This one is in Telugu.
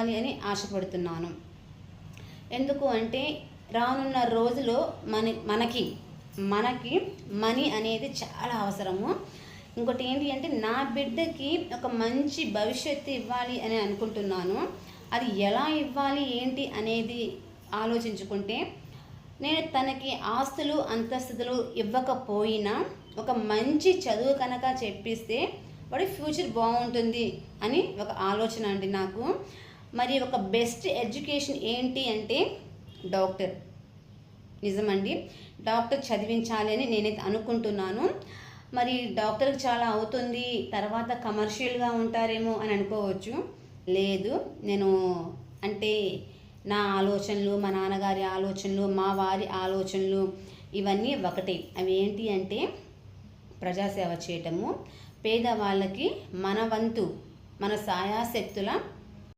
కావాలి అని ఆశపడుతున్నాను. ఎందుకు అంటే రానున్న రోజులో మన మనకి మనకి మనీ అనేది చాలా అవసరము. ఇంకోటి ఏంటి అంటే నా బిడ్డకి ఒక మంచి భవిష్యత్తు ఇవ్వాలి అని అనుకుంటున్నాను. అది ఎలా ఇవ్వాలి ఏంటి అనేది ఆలోచించుకుంటే నేను తనకి ఆస్తులు అంతస్తులు ఇవ్వకపోయినా ఒక మంచి చదువు కనుక చెప్పిస్తే వాడి ఫ్యూచర్ బాగుంటుంది అని ఒక ఆలోచన అండి నాకు. మరి ఒక బెస్ట్ ఎడ్యుకేషన్ ఏంటి అంటే డాక్టర్. నిజమండి. డాక్టర్ చదివించాలి అని నేనైతే అనుకుంటున్నాను. మరి డాక్టర్కి చాలా అవుతుంది తర్వాత కమర్షియల్గా ఉంటారేమో అని అనుకోవచ్చు. లేదు నేను అంటే నా ఆలోచనలు మా నాన్నగారి ఆలోచనలు మా వారి ఆలోచనలు ఇవన్నీ ఒకటే. అవి ఏంటి అంటే ప్రజాసేవ చేయటము పేదవాళ్ళకి మన వంతు మన సాయాశక్తుల